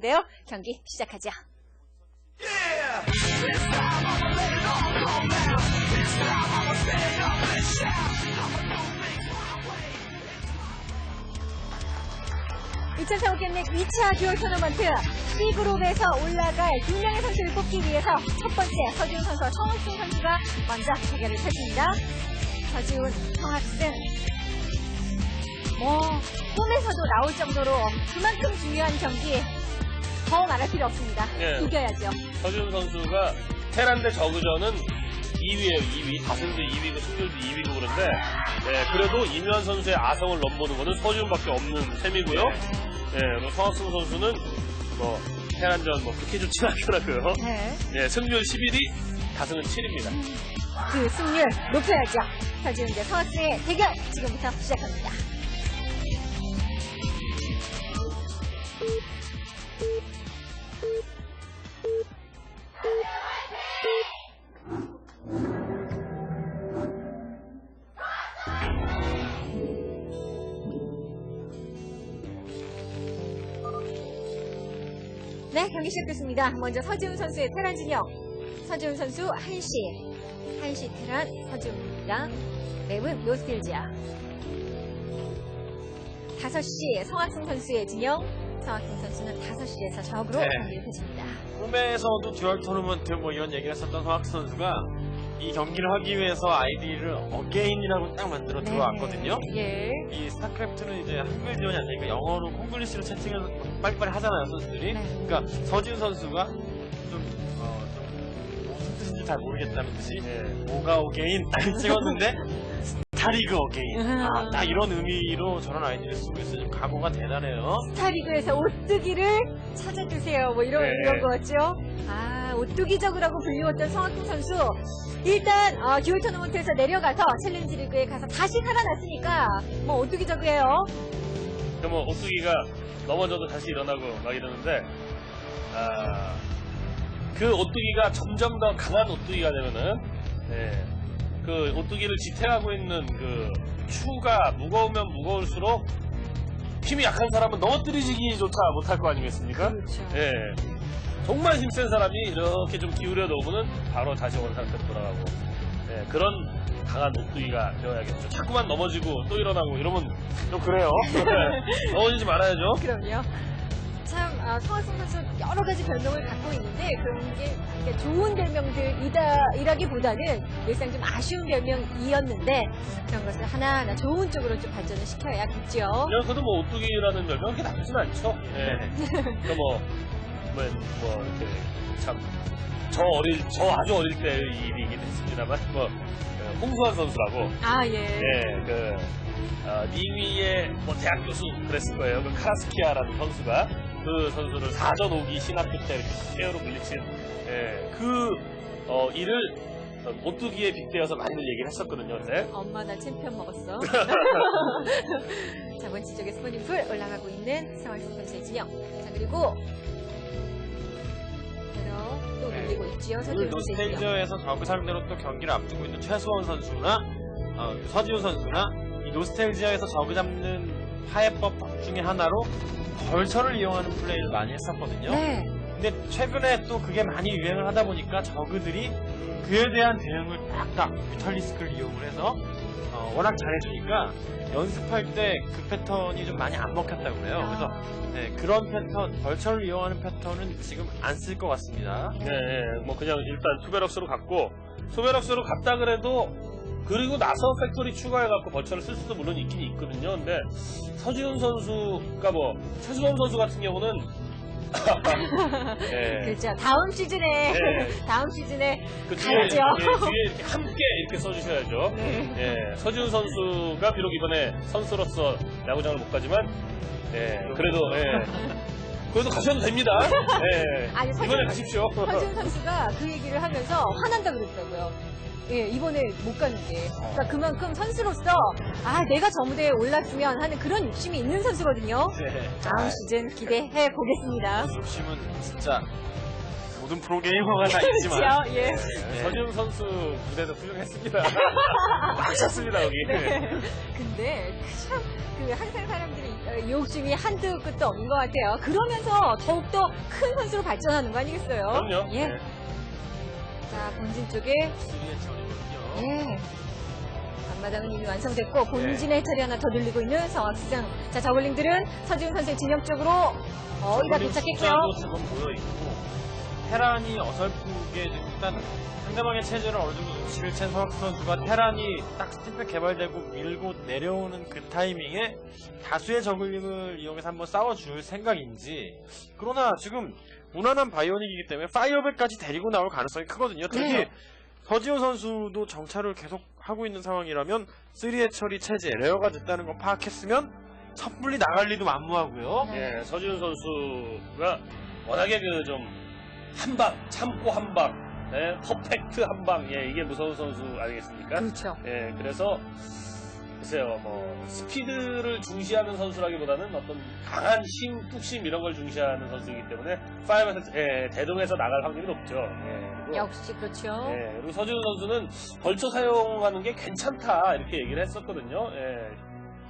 네요. 경기 시작하죠. (2035) 겜넷 2차 듀얼 토너먼트 C그룹에서 올라갈 두 명의 선수를 뽑기 위해서 첫 번째 서지훈 선수와 성학승 선수가 먼저 대결을 펼칩니다. 서지훈, 성학승 뭐 꿈에서도 나올 정도로 그만큼 중요한 경기 더 말할 필요 없습니다. 네. 이겨야죠. 서준 선수가 테란 대 저그전은 2위에요, 2위. 다승도 2위고 승률도 2위고 그런데, 네, 그래도 이면 선수의 아성을 넘보는 거는 서준밖에 없는 셈이고요. 네, 그리고 성학승 선수는 뭐, 테란전 뭐, 그렇게 좋진 않더라고요. 네. 네, 승률 11위, 다승은 7입니다. 그 승률 높여야죠. 서지훈 대 서학승의 대결 지금부터 시작합니다. 경기 시작됐습니다. 먼저 서지훈 선수의 테란 진영. 서지훈 선수 1시. 1시 테란 서지훈입니다. 맵은 노스틸지아. 5시 성학승 선수의 진영. 성학승 선수는 5시에서 적으로 네. 펼칩니다. 꿈에서도 듀얼 토너먼트 뭐 이런 얘기를 했었던 성학수 선수가 이 경기를 하기 위해서 아이디를 어게인이라고 딱 만들어 들어왔거든요. 예. 이 스타크래프트는 이제 한글 지원이 안 되니까 영어로 콩글리시로 채팅을 빨리빨리 하잖아요, 선수들이. 네. 그러니까 서지훈 선수가 좀, 어, 좀 무슨 뜻인지 잘 모르겠다는 뜻이 네. 뭐가 어게인 딱 찍었는데 스타리그 어게인. 아, 딱 이런 의미로 저런 아이디를 쓰고 있어요. 좀 각오가 대단해요. 스타리그에서 오뚜기를 찾아주세요. 뭐 이런, 네. 이런 거였죠. 아, 오뚜기 적이라고 불리웠던 성학승 선수. 일단, 어, 듀얼 토너먼트에서 내려가서 챌린지 리그에 가서 다시 살아났으니까, 뭐, 오뚜기 적이에요. 그뭐 오뚜기가 넘어져도 다시 일어나고 막 이러는데, 아, 그 오뚜기가 점점 더 강한 오뚜기가 되면은, 예, 그 오뚜기를 지탱하고 있는 그 추가 무거우면 무거울수록 힘이 약한 사람은 넘어뜨리지기조차 못할 거 아니겠습니까? 그렇죠. 예. 정말 힘센 사람이 이렇게 좀 기울여 놓으면은 바로 다시 원 상태로 돌아가고, 예, 그런 강한 오뚜기가 되어야겠죠. 자꾸만 넘어지고 또 일어나고 이러면 좀 그래요. 네. 넘어지지 말아야죠. 그럼요. 참, 아, 성학승 선수 여러 가지 별명을 갖고 있는데, 그런 게 그러니까 좋은 별명들이다라기보다는 일상 좀 아쉬운 별명이었는데, 그런 것을 하나하나 좋은 쪽으로 좀 발전을 시켜야겠죠. 그래서도 뭐 오뚜기라는 별명 그렇게 나쁘진 않죠. 예. 그 뭐, 뭐, 뭐, 이렇게 참, 저 어릴, 저 아주 어릴 때의 일이긴 했습니다만, 뭐, 그 홍수환 선수라고, 아, 예. 예, 그, 어, 니위의 뭐 대학 교수 그랬을 거예요. 그 카라스키아라는 선수가 그 선수를 4전 5기 신학교 때 이렇게 페어로 물리친, 예, 그, 어, 일을 오뚜기에 빗대어서 많이 얘기를 했었거든요, 그때. 엄마 나 챔피언 먹었어. 자, 원치 쪽에 스포닝풀 올라가고 있는 성학승 선수의 진영. 자, 그리고, 바로 또 네. 밀리고 있지요. 오늘. 노스텔지어에서 저그 상대로 또 경기를 앞두고 있는 최수원 선수나 어, 서지훈 선수나 이 노스텔지어에서 저그 잡는 파해법 중에 하나로 벌처를 이용하는 플레이를 많이 했었거든요. 네. 근데 최근에 또 그게 많이 유행을 하다 보니까 저그들이 그에 대한 대응을 딱딱 뮤탈리스크를 이용을 해서 어, 워낙 잘해주니까 연습할 때 그 패턴이 좀 많이 안 먹혔다고 그래요. 아. 그래서 네, 그런 패턴, 벌처를 이용하는 패턴은 지금 안 쓸 것 같습니다. 네, 네, 뭐 그냥 일단 투베럭스로 갔고 투베럭스로 갔다 그래도 그리고 나서 팩토리 추가해갖고 버처를 쓸 수도 물론 있긴 있거든요. 근데 서지훈 선수가 뭐 최수범 선수 같은 경우는 예, 그렇죠. 다음 시즌에, 네. 다음 시즌에 그 뒤에, 가야죠. 예, 뒤에 이렇게 함께 이렇게 써주셔야죠. 네. 예, 서지훈 선수가 비록 이번에 선수로서 야구장을 못 가지만 예, 그래도 예, 그래도 가셔도 됩니다. 예, 아니, 서지훈- 이번에 가십시오. 서준 선수가 그 얘기를 하면서 화난다 그러더라고요. 예, 이번에 못 가는 게. 그러니까 그만큼 선수로서, 아, 내가 저 무대에 올랐으면 하는 그런 욕심이 있는 선수거든요. 네. 다음 시즌 기대해 보겠습니다. 욕심은 진짜 모든 프로게이머가 다 있지만 그렇죠. 예. 네. 서지훈 선수 무대도 훌륭했습니다. 막혔습니다 여기. 네. 근데 참 그 항상 사람들이 어, 중에 한두 끝도 없는 것 같아요. 그러면서 더욱더 큰 선수로 발전하는 거 아니겠어요? 그럼요. 예. 네. 자, 본진 쪽에. 예. 앞마당은 이미 완성됐고 본진의 해처리 하나 더 늘리고 있는 성학승. 자, 저글링들은 서지훈 선수의 진영 쪽으로 거의 다 도착했고요. 테란이 어설프게 일단 상대방의 체제를 어느 정도 눈치를 챈 서학수 선수가 테란이 딱 스팀팩 개발되고 밀고 내려오는 그 타이밍에 다수의 저글링을 이용해서 한번 싸워줄 생각인지 그러나 지금 무난한 바이오닉이기 때문에 파이어백까지 데리고 나올 가능성이 크거든요. 특히 네. 서지훈 선수도 정찰을 계속 하고 있는 상황이라면 3의 처리 체제 레어가 됐다는 걸 파악했으면 섣불리 나갈 리도 만무하고요. 예, 서지훈 선수가 워낙에 그좀 한방 참고 한방, 예, 퍼펙트 한 방, 예, 이게 무서운 선수 아니겠습니까? 그렇죠. 예, 그래서 글쎄요, 뭐 스피드를 중시하는 선수라기보다는 어떤 강한 힘, 뚝심 이런 걸 중시하는 선수이기 때문에 파이브에서 예, 대동해서 나갈 확률이 높죠. 예, 그리고, 역시 그렇죠. 예, 그리고 서지훈 선수는 벌쳐 사용하는 게 괜찮다 이렇게 얘기를 했었거든요. 예,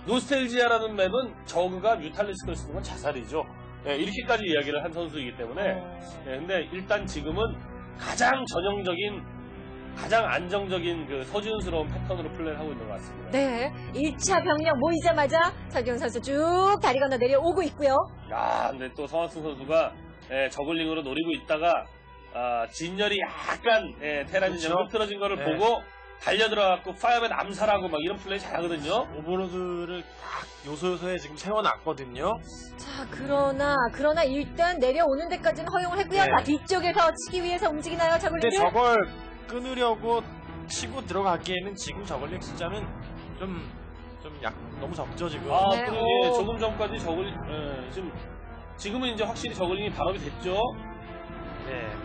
노스텔지아라는 맵은 저그가 뮤탈리스크를 쓰는 건 자살이죠. 예, 이렇게까지 이야기를 한 선수이기 때문에 예, 근데 일단 지금은 가장 전형적인 가장 안정적인 그 서지훈스러운 패턴으로 플레이를 하고 있는 것 같습니다. 네. 1차 병력 모이자마자 서지훈 선수 쭉 다리 건너 내려오고 있고요. 야, 근데 또 성학승 선수가 예, 저글링으로 노리고 있다가 아, 진열이 약간 예, 테란 진열이 그렇죠. 흐트러진 거를 네. 보고 달려들어갖고 파이어맨 암살하고 막 이런 플레이 잘하거든요. 오버로드를 딱 요소요소에 지금 세워놨거든요. 자, 그러나, 그러나 일단 내려오는 데까지는 허용을 했고요. 네. 자, 뒤쪽에서 치기 위해서 움직이나요, 근데 저글링들? 저걸 끊으려고 치고 들어가기에는 지금 저걸링 숫자는 좀, 좀 약, 너무 적죠, 지금. 아, 네, 오. 예, 조금 전까지 저글링, 예, 지금, 지금은 이제 확실히 저글링이 발업이 됐죠.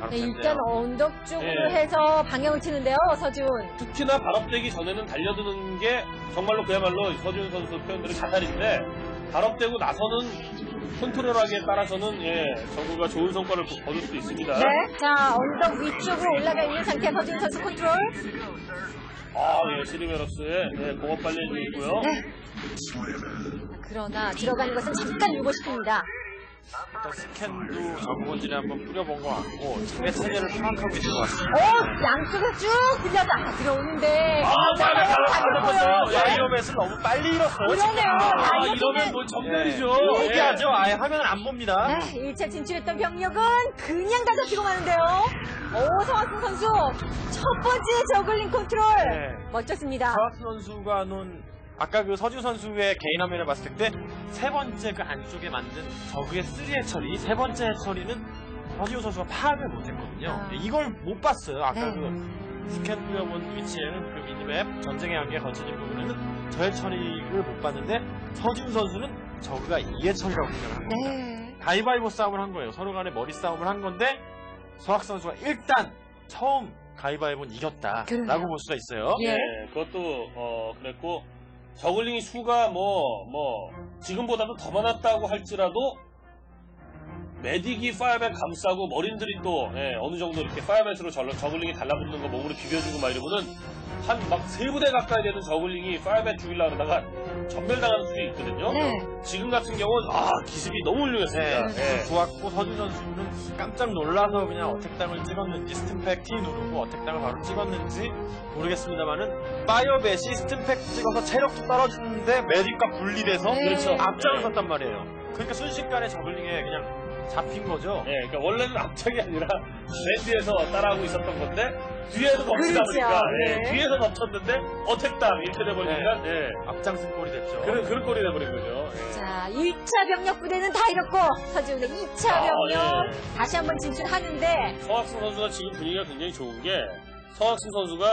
네, 네. 일단 언덕 쪽으로 네. 해서 방향을 치는데요, 서지훈. 특히나 발업되기 전에는 달려드는 게 정말로 그야말로 서지훈 선수 표현대로 자살인데, 발업되고 나서는 컨트롤하기에 따라서는, 예, 정부가 좋은 성과를 거- 거둘 수도 있습니다. 네. 자, 언덕 위쪽으로 올라가 있는 상태 서지훈 선수 컨트롤. 아, 예, 시리베러스의 예, 공업 발리해주고 있고요. 그러나 들어가는 것은 잠깐 싶습니다. 일단 스캔도 저그본진에 한번 뿌려본 것 같고, 자기 체제를 파악하고 있는 것 같습니다. 오, 양쪽을 쭉 들려서 아, 들어오는데. 아, 빨리 자, 가라, 네. 와이어맷을 너무 빨리 잃었어요. 그러네요. 아, 아, 이러면 뭐 전멸이죠. 예, 얘기하죠. 아예 화면을 안 봅니다. 네, 1차 진출했던 병력은 그냥 다 잡히고 마는데요. 오, 성학승 선수. 첫 번째 저글링 컨트롤. 네. 멋졌습니다. 서학수 선수가 놓은 아까 그 서주 선수의 개인 화면을 봤을 때 세 번째 그 안쪽에 만든 저그의 3의 처리 세 번째 처리는 서지우 선수가 파악을 못했거든요. 아. 이걸 못 봤어요. 아까 네. 그 스캔 뿌려본 위치에는 그 미니맵 전쟁의 한계 거쳐진 부분에는 저의 처리를 못 봤는데 서지우 선수는 저그가 2의 처리라고 생각을 한 거예요. 네. 가위바위보 싸움을 한 거예요. 서로 간에 머리 싸움을 한 건데 서학 선수가 일단 처음 가위바위보는 이겼다라고 그러네요. 볼 수가 있어요. 예. 네, 그것도 어 그랬고 저글링이 수가 뭐 뭐 지금보다도 더 많았다고 할지라도 메딕이 파이어맨 감싸고 머린들이 또 예, 어느 정도 이렇게 파이어맨으로 저, 저글링이 달라붙는 거 몸으로 비벼주고 막 이러면은 한 막 세 부대 가까이 되는 저글링이 파이어맨 죽이려고 그러다가 전멸당하는 수도 있거든요. 네. 지금 같은 경우는 아 기습이 너무 훌륭했습니다. 네, 예. 좋았고 서준 선수는 깜짝 놀라서 그냥 어택당을 찍었는지 스팀팩 T 누르고 어택당을 바로 찍었는지 모르겠습니다만은 파이어벳이 스팀팩 찍어서 체력도 떨어지는데 메딕과 분리돼서 네. 그렇죠. 앞장을 네. 섰단 말이에요. 그러니까 순식간에 저글링에 그냥 잡힌 거죠. 예, 그러니까 원래는 앞쪽이 아니라 맨 뒤에서 따라하고 있었던 건데 뒤에서 덮치다 그렇죠. 보니까 예, 네. 뒤에서 덮쳤는데 어택당 이렇게 돼버리니까 예, 앞장쓴 꼴이 됐죠. 그런 그런 꼴이 돼버린 거죠. 예. 자, 1차 병력 부대는 다 잃었고, 서지훈의 2차 아, 병력 예. 다시 한번 진출하는데, 서학승 선수가 지금 분위기가 굉장히 좋은 게 서학승 선수가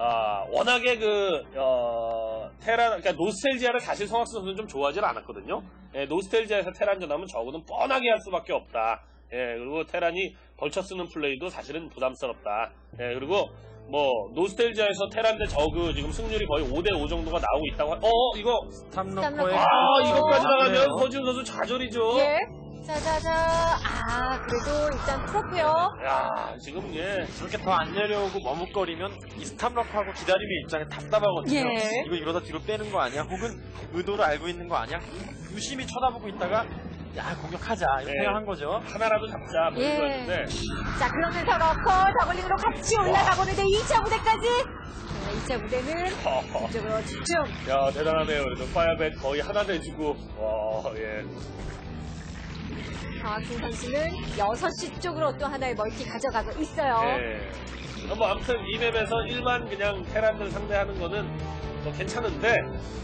아, 워낙에 그 어, 테란 그러니까 노스텔지아를 사실 서학승 선수는 좀 좋아하지 않았거든요. 예, 노스텔지아에서 테란전 하면 적어는 뻔하게 할 수밖에 없다. 예, 그리고 테란이 벌쳐 쓰는 플레이도 사실은 부담스럽다. 예, 그리고 뭐 노스텔지아에서 테란 대 저그 지금 승률이 거의 5대 5 정도가 나오고 있다고. 하- 어, 이거 탐로커의 아, 이것까지 어, 나가면 그래요. 서지훈 선수 좌절이죠. 예. 자자자, 아, 그래도 일단 풀었고요. 야, 지금 예. 저렇게 더 안 내려오고 머뭇거리면 이 스탑럭하고 기다림의 입장에 답답하거든요. 예. 이거 이러다 뒤로 빼는 거 아니야? 혹은 의도를 알고 있는 거 아니야? 유심히 쳐다보고 있다가 야 공격하자 이렇게 네. 생각한 거죠. 하나라도 잡자. 뭐 예. 이거였는데. 자, 그러면서 넣고 저글링으로 같이 올라가고 있는데 2차 무대까지. 자, 2차 무대는 허허. 이쪽으로 집중. 야, 대단하네요. 그래도 파이어벳 거의 하나 내주고. 와, 예. 강학승 선수는 6시 쪽으로 또 하나의 멀티 가져가고 있어요. 예. 뭐 아무튼 이 맵에서 일반 그냥 테란들 상대하는 거는 뭐 괜찮은데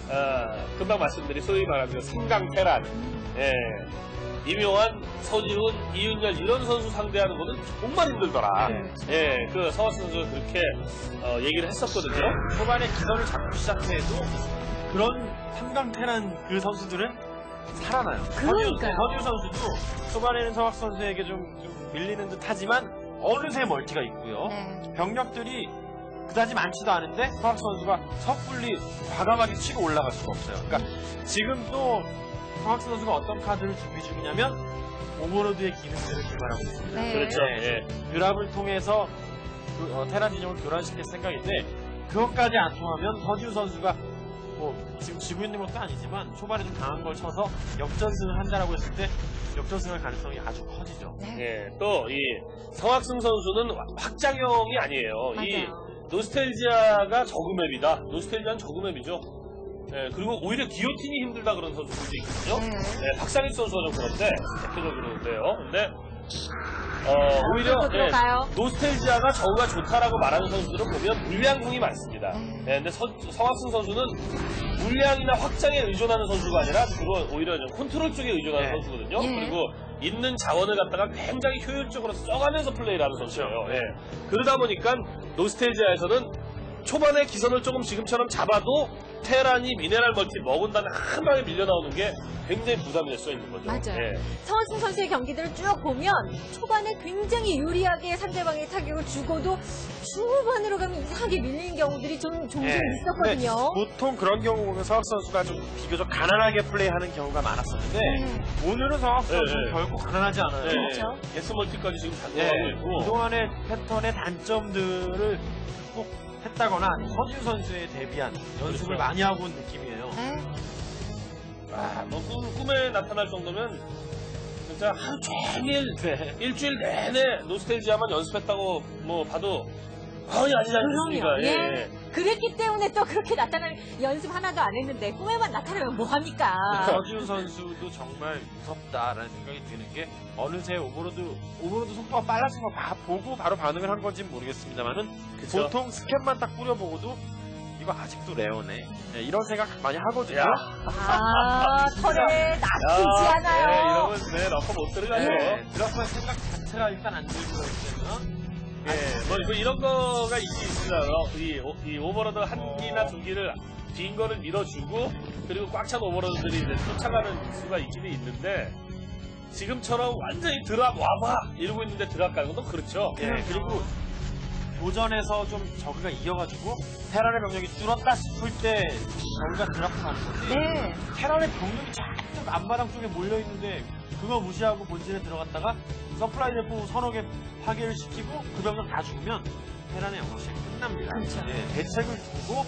어, 금방 말씀드린 소위 말하는 그 삼강 테란 예. 이묘한 서지훈, 이윤열 이런 선수 상대하는 거는 정말 힘들더라. 네. 예, 그 서화수 선수가 그렇게 어, 얘기를 했었거든요. 초반에 기선을 잡고 시작해도 그런 삼강 테란 그 선수들은 살아나요. 그러니까요. 서지우 선수도 초반에는 서학 선수에게 좀, 좀 밀리는 듯 하지만 어느새 멀티가 있고요. 네. 병력들이 그다지 많지도 않은데 서학 선수가 섣불리 과감하게 치고 올라갈 수가 없어요. 그러니까 지금 또 서학 선수가 어떤 카드를 준비 중이냐면 오버로드의 기능들을 개발하고 있습니다. 네. 그렇죠. 예. 드랍을 통해서 그, 어, 테란 진영을 교란시킬 생각인데 그것까지 안 통하면 서지우 선수가 뭐 지금 지고 있는 것도 아니지만 초반에 좀 강한 걸 쳐서 역전승을 한다라고 했을 때 역전승할 가능성이 아주 커지죠. 네. 예, 또이 성학승 선수는 확장형이 아니에요. 이 맞아요. 노스텔지아가 저그맵이다. 노스텔지아는 저그맵이죠. 예, 그리고 오히려 기어틴이 힘들다 그런 선수들도 있거든요. 네. 네, 박상익 선수가 좀 그런데 대표적으로 그래요. 근데 어, 오히려 또 예, 들어가요. 노스텔지아가 저우가 좋다라고 말하는 선수들은 보면 물량궁이 많습니다. 음. 예, 근데 서, 성학승 선수는 물량이나 확장에 의존하는 선수가 아니라 주로 오히려 좀 컨트롤 쪽에 의존하는 네. 선수거든요. 예. 그리고 있는 자원을 갖다가 굉장히 효율적으로 써가면서 플레이를 하는 선수예요. 예. 그러다 보니까 노스텔지아에서는 초반에 기선을 조금 지금처럼 잡아도 테란이 미네랄 멀티 먹은 다음에 한 방에 밀려 나오는 게 굉장히 부담이 될수 있는 거죠. 맞아요. 예. 서원승 선수의 경기들을 쭉 보면 초반에 굉장히 유리하게 상대방의 타격을 주고도 중후반으로 가면 이상하게 밀리는 경우들이 좀 종종 예. 있었거든요. 보통 그런 경우 보면 서학 선수가 좀 비교적 가난하게 플레이하는 경우가 많았었는데 음. 오늘은 서학 선수 네, 는 네. 결국 가난하지 않아요. 예, 그렇죠. 예. S 멀티까지 지금 예, 작동하고 있고. 그동안의 패턴의 단점들을 꼭 했다거나 서지우 선수에 대비한 연습을. 많이 하고 온 느낌이에요. 네. 아, 뭐 꿈, 꿈에 나타날 정도면 진짜 하루 종일 네. 일주일 내내 노스텔지아만 연습했다고 뭐 봐도 거의 아니지 않습니까? 그럼요. 예, 예. 예. 그랬기 때문에 또 그렇게 나타나는 연습 하나도 안 했는데 꿈에만 나타나면 뭐합니까? 서지우 선수도 정말 무섭다라는 생각이 드는 게 어느새 오버로드 오버로드 속도가 빨라진 거 봐- 보고 바로 반응을 한 건지는 모르겠습니다만은 그쵸? 보통 스캔만 딱 뿌려보고도 이거 아직도 레어네 네, 이런 생각 많이 하거든요. 야. 아, 털에 낚이지 야, 않아요. 예, 이러면 네, 넣고 못 들어가죠. 네, 드라프트 생각 자체가 일단 안 들고 그러면 예, 뭐, 뭐 이런 거가 있긴 있습니다. 어, 이, 오- 이 오버로드 한 기나 두 기를 빈 거를 밀어주고 그리고 꽉 찬 오버로드들이 이제 쫓아가는 수가 있기는 있는데 지금처럼 완전히 드랍 와봐 이러고 있는데 드랍 가는 것도 그렇죠. 예, 그리고 도전에서 좀 저그가 이어가지고 테란의 병력이 줄었다 싶을 때 저그가 드라프트 가는 거지. 네. 테란의 병력이 잔뜩 앞마당 쪽에 몰려있는데 그거 무시하고 본진에 들어갔다가 서플라이 대포 서너 개 파괴를 시키고 그 병력 다 죽으면 테란의 영역이 끝납니다. 그렇죠. 예, 대책을 두고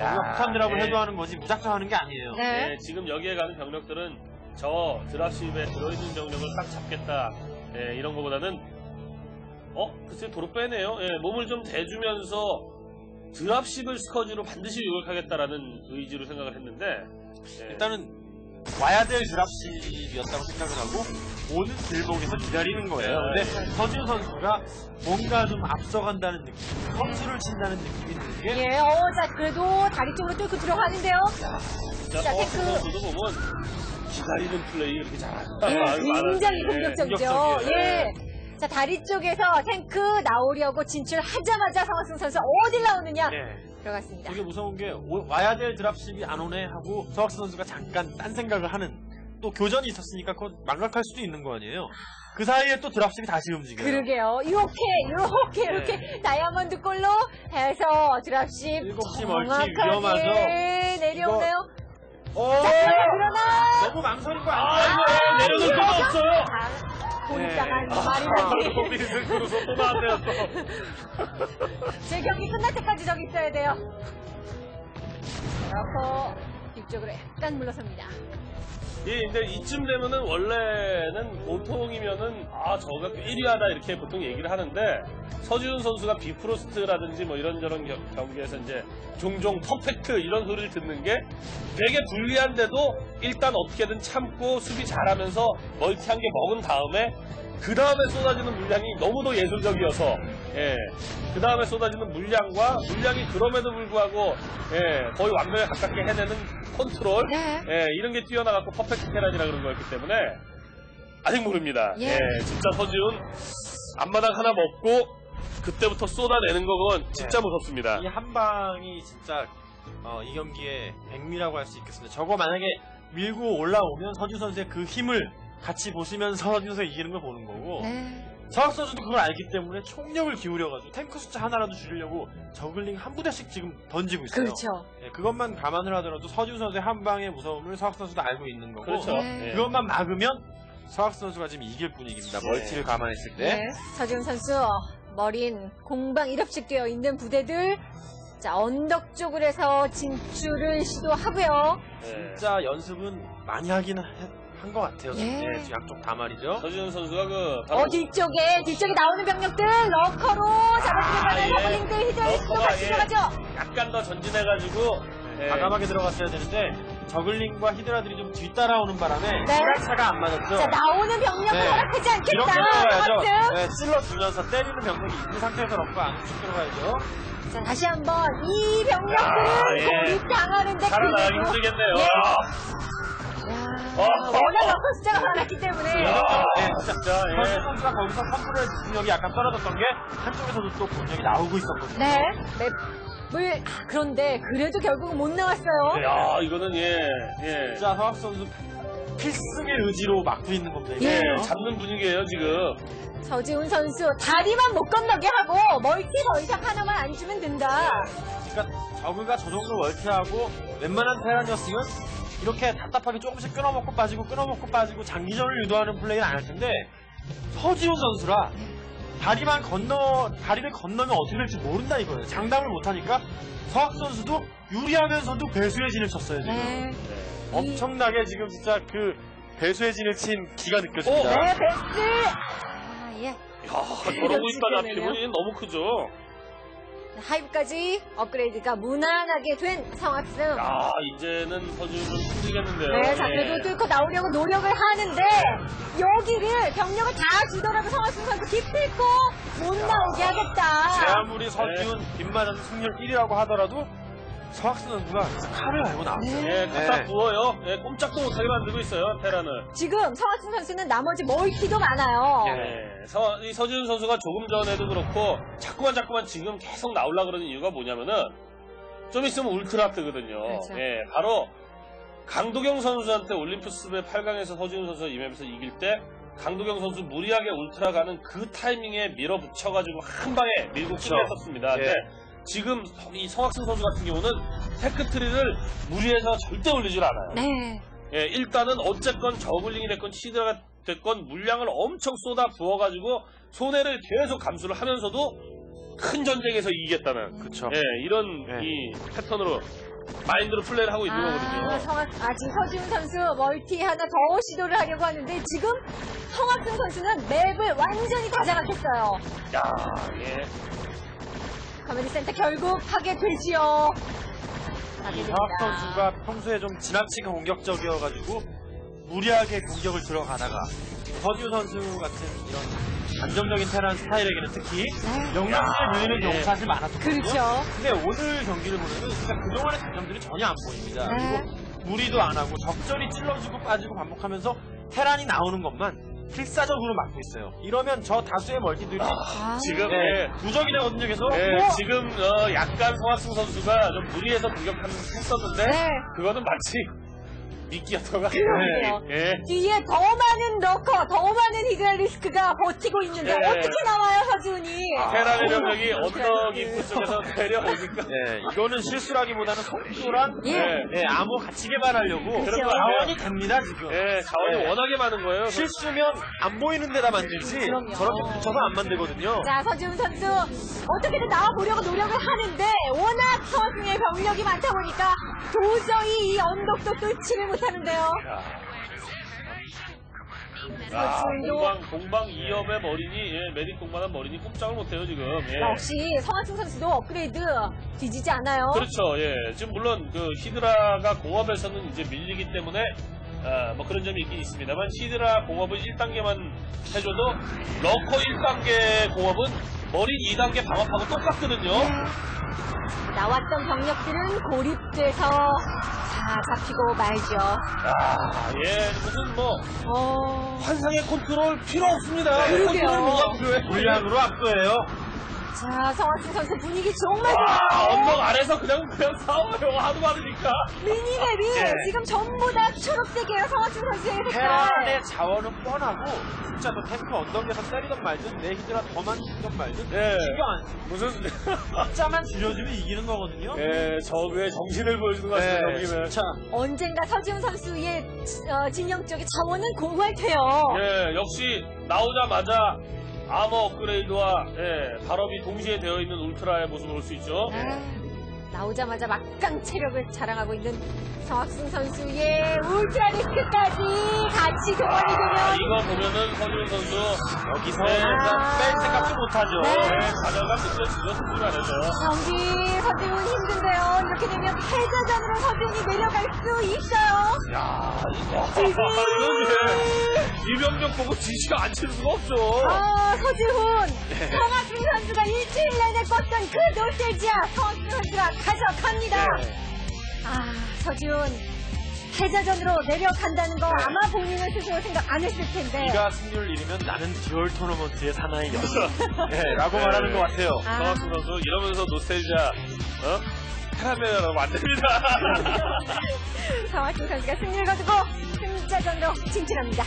야, 저희가 폭탄 드랍을 예. 해도 하는 거지 무작정 하는 게 아니에요. 네. 예, 지금 여기에 가는 병력들은 저 드랍십에 들어있는 병력을 딱 잡겠다 예, 이런 거보다는 어? 글쎄 도로 빼네요. 예, 몸을 좀 대주면서 드랍십을 스커지로 반드시 요격하겠다라는 의지로 생각을 했는데 예, 일단은 와야 될 드랍십이었다고 생각을 하고 오는 길목에서 기다리는 거예요. 근데 서지훈 선수가 뭔가 좀 앞서간다는 느낌, 선수를 친다는 느낌이 드는 게 예, 어, 자, 그래도 다리 쪽으로 뚫고 들어가는데요. 진짜 자, 서스 탱크. 선수도 보면 기다리는 플레이 이렇게 잘한다. 예, 굉장히. 예. 공격적이죠. 공격적이에요. 예. 자, 다리 쪽에서 탱크 나오려고 진출하자마자 성학승 선수 어딜 나오느냐? 네. 들어갔습니다. 되게 무서운 게 오- 와야 될 드랍십이 안 오네 하고 서학스 선수가 잠깐 딴 생각을 하는 또 교전이 있었으니까 그거 망각할 수도 있는 거 아니에요. 그 사이에 또 드랍십이 다시 움직여요. 그러게요. 이렇게, 이렇게, 이렇게 네. 다이아몬드 골로 해서 드랍십 일곱 시 멀티 정확하게 위험하죠. 내려오네요. 어, 자, 그러나 너무 망설인 거 아, 아니에요? 이거 내려놓을 수가 없어요. 자, 네. 마리나님. 로빈슨 크루소 또 나왔네요, 또. 제 경기 끝날 때까지 저기 있어야 돼요. 그렇고 뒤쪽으로 약간 물러섭니다. 예, 근데 이쯤 되면은 원래는 보통이면은 아 저가 꾀리하다 이렇게 보통 얘기를 하는데 서지훈 선수가 비프로스트라든지 뭐 이런저런 겨- 경기에서 이제 종종 퍼펙트 이런 소리를 듣는 게 되게 불리한데도 일단 어떻게든 참고 수비 잘하면서 멀티 한 개 먹은 다음에 그 다음에 쏟아지는 물량이 너무도 예술적이어서 예, 그 다음에 쏟아지는 물량과 물량이 그럼에도 불구하고 예, 거의 완벽에 가깝게 해내는 컨트롤 네. 예, 이런 게 뛰어나갖고 퍼펙트 테란이라 그런 거였기 때문에 아직 모릅니다. 예. 예, 진짜 서지훈 앞마당 하나 먹고 그때부터 쏟아내는 거건 진짜 예. 무섭습니다. 이 한 방이 진짜 어, 이 경기의 백미라고 할 수 있겠습니다. 저거 만약에 밀고 올라오면 서주 선수의 그 힘을 같이 보시면서 서주 선수 이기는 걸 보는 거고 네. 서학 선수도 그걸 알기 때문에 총력을 기울여가지고 탱크 숫자 하나라도 줄이려고 저글링 한 부대씩 지금 던지고 있어요. 그렇죠. 예, 그것만 감안을 하더라도 서준 선수의 한 방의 무서움을 서학 선수도 알고 있는 거고 그렇죠. 네. 예. 그것만 막으면 서학 선수가 지금 이길 분위기입니다. 네. 멀티를 감안했을 때. 네. 서지훈 선수 머린 공방 1업씩 되어 있는 부대들 자 언덕 쪽으로 해서 진출을 시도하고요. 예. 진짜 연습은 많이 하긴 한 것 같아요. 예. 네, 지금 양쪽 다 말이죠. 서지훈 선수가 그 바로 어 뒤쪽에 뒤쪽에 나오는 병력들 러커로 잡아들어가는 아, 예. 서블링들 히드라이스도 러커가, 같이 예. 들어가죠. 약간 더 전진해가지고 예. 과감하게 들어갔어야 되는데 저글링과 히드라들이 좀 뒤따라오는 바람에 네. 시간차가 안 맞았죠. 자 나오는 병력 네. 허락하지 않겠다. 이렇게 들어가야죠. 네, 찔러 주면서 때리는 병력이 있는 상태에서 넣고 안쭉 들어가야죠. 자 다시 한번 이 병력들은 아, 예. 고립 당하는데 살아나가기 그래도- 힘들겠네요. 예. 아, 야, 어. 워낙 러커 숫자가 많았기 때문에 야, 네, 진짜 예. 선수 선수가 거기서 컨트롤 능력이 약간 떨어졌던 게 한쪽에서도 또 공격이 나오고 있었거든요. 네 맵을 아, 그런데 그래도 결국은 못 나왔어요. 야 이거는 예, 예. 진짜 서학 선수 필승의 의지로 막고 있는 겁니다. 예. 예, 이거. 잡는 분위기예요 지금. 서지훈 선수 다리만 못 건너게 하고 멀티 더 이상 하나만 안 주면 된다. 그러니까 저그가 저 정도 월트하고 웬만한 테란이었으면 이렇게 답답하게 조금씩 끊어먹고 빠지고 끊어먹고 빠지고 장기전을 유도하는 플레이는 안 할 텐데 서지훈 선수라 다리만 건너 다리를 건너면 어떻게 될지 모른다 이거예요. 장담을 못하니까 서학 선수도 유리하면서도 배수의 진을 쳤어요 지금. 네. 네. 엄청나게 지금 진짜 그 배수의 진을 친 기가 느껴집니다. 어? 네, 베스트. 아, 예. 야 저러고 있다 잡히면 얘는 너무 크죠. 하이브까지 업그레이드가 무난하게 된 성학승. 야 이제는 서지훈 좀 힘들겠는데요. 네, 자, 예. 그래도 뚫고 나오려고 노력을 하는데, 여기를 병력을 다 주더라도 성학승 선수 기필코 못 나오게 제 하겠다. 아무리 서지훈 빗맞아서 승률 1위라고 하더라도 서학순 선수가 칼을 알고 나왔어요. 예, 갖다 네. 부어요. 예, 꼼짝도 못하게 만들고 있어요, 테란을. 지금 성학승 선수는 나머지 멀티도 많아요. 예, 서, 이 서지훈 선수가 조금 전에도 그렇고, 자꾸만 자꾸만 지금 계속 나오려 그러는 이유가 뭐냐면은, 좀 있으면 울트라 뜨거든요. 그렇죠. 예, 바로, 강도경 선수한테 올림푸스의 8강에서 서지훈 선수가 이 맵에서 이길 때, 강도경 선수 무리하게 울트라 가는 그 타이밍에 밀어붙여가지고 한 방에 밀고 그렇죠. 끝냈었습니다. 예. 근데 지금 이 성학승 선수 같은 경우는 테크트리를 무리해서 절대 올리질 않아요. 네. 예, 일단은 어쨌건 저글링이 됐건 치드가 됐건 물량을 엄청 쏟아 부어가지고 손해를 계속 감수를 하면서도 큰 전쟁에서 이기겠다는 그쵸. 예, 이런 네. 이 패턴으로 마인드로 플레이를 하고 있는 아, 거거든요. 성학, 아, 지금 서지훈 선수 멀티 하나 더 시도를 하려고 하는데, 지금 성학승 선수는 맵을 완전히 다 장악했어요. 야, 예. 커뮤니 센터 결국 하게 되지요. 하게 됩니다. 서학 선수가 평소에 좀 지나치게 공격적이어가지고 무리하게 공격을 들어가다가 서지훈 선수 같은 이런 안정적인 테란 스타일에게는 특히 네. 영역에 밀리는 예. 경우가 사실 많았거든요. 그렇죠. 근데 오늘 경기를 보면은 진짜 그동안의 장점들이 전혀 안 보입니다. 네. 그리고 무리도 안 하고 적절히 찔러주고 빠지고 반복하면서 테란이 나오는 것만 필사적으로 막고 있어요. 이러면 저 다수의 멀티들이 아, 지금 네, 예, 무적이 되거든요. 계속 예, 뭐, 지금 어, 약간 성학승 선수가 좀 무리해서 공격했었는데 네. 그거는 마치 미끼였던 것 그러게요. 같아요. 예. 뒤에 더 많은 러커, 더 많은 히드라리스크가 버티고 있는데 네. 어떻게 나와요, 서지훈이? 테란의 병력이 어, 언덕 네. 입구 쪽에서 내려오니까. 네, 이거는 실수라기보다는 속도랑 예. 네. 네, 암호 같이 개발하려고 그런 거 자원이. 됩니다 지금. 예, 자원이 네. 워낙에 많은 거예요. 실수면 안 보이는 데다 만들지 그럼요. 저렇게 붙여서 안 만들거든요. 자, 서지훈 선수 어떻게든 나와보려고 노력을 하는데 워낙 서중의 병력이 많다 보니까 도저히 이 언덕도 뚫지를 못하 는데요. 아, 공방, 공방 2업의 머리니, 예, 메딕 동반한 머리니 꼼짝을 못해요, 지금. 예. 역시 성한승 선수도 업그레이드 뒤지지 않아요. 그렇죠, 예. 지금 물론 그 히드라가 공업에서는 이제 밀리기 때문에, 아, 뭐 그런 점이 있긴 있습니다만, 히드라 공업을 1단계만 해줘도, 러커 1단계 공업은 머리 2단계 방업하고 똑같거든요. 나왔던 병력들은 고립돼서 자 잡히고 말죠. 아, 예, 무슨 뭐, 어... 환상의 컨트롤 필요 없습니다. 그러게요. 컨트롤 뭐가 필요해? 물량으로 압도해요. 자 성한승 선수 분위기 정말 아, 좋아요. 언덕 아래서 그냥, 그냥 싸워요. 하도 많으니까. 미니맵이 예. 지금 전부 다 초록색이에요. 성한승 선수의 색깔. 테란의 자원은 뻔하고 진짜 너 탱크 언덕에서 때리던 말든 내 히드라 더 죽던 말든 예. 신경 안 무슨, 숫자만 줄여주면 이기는 거거든요. 예, 저그의 정신을 보여주는 것 같습니다, 네, 여기는. 진짜 언젠가 서지훈 선수의 어, 진영 쪽의 자원은 고갈돼요. 예, 역시 나오자마자 아머 업그레이드와 예, 발업이 동시에 되어 있는 울트라의 모습을 볼 수 있죠. 아, 나오자마자 막강 체력을 자랑하고 있는 성학승 선수의 울트라 리스크까지 같이 동원이 아, 되면 이거 보면은 서준 선수 여기서 네. 아. 뺄 생각도 못하죠. 네. 예, 가져가 승부가 안에서. 경기 서지훈 힘든데요. 이렇게 되면 패자전으로 서지훈이 내려갈 수 있어요. 야, 이병력 보고 지지가 안칠 수가 없죠. 아, 서지훈. 성학승 선수가 일주일 내내 꿨던 그 노스텔지아 성학승 선수가 가져갑니다. 네. 아, 서지훈. 패자전으로 내려간다는 거 네. 아마 본인은 스스로 생각 안 했을 텐데. 네가 승률 잃으면 나는 듀얼 토너먼트의 사나이 여신. 네, 라고 말하는 것 같아요. 아. 성학수 선수 이러면서 노스텔지아 어? 테라메라로 만듭니다. 성학승 선수가 승리를 거두고 승자전으로 진출합니다.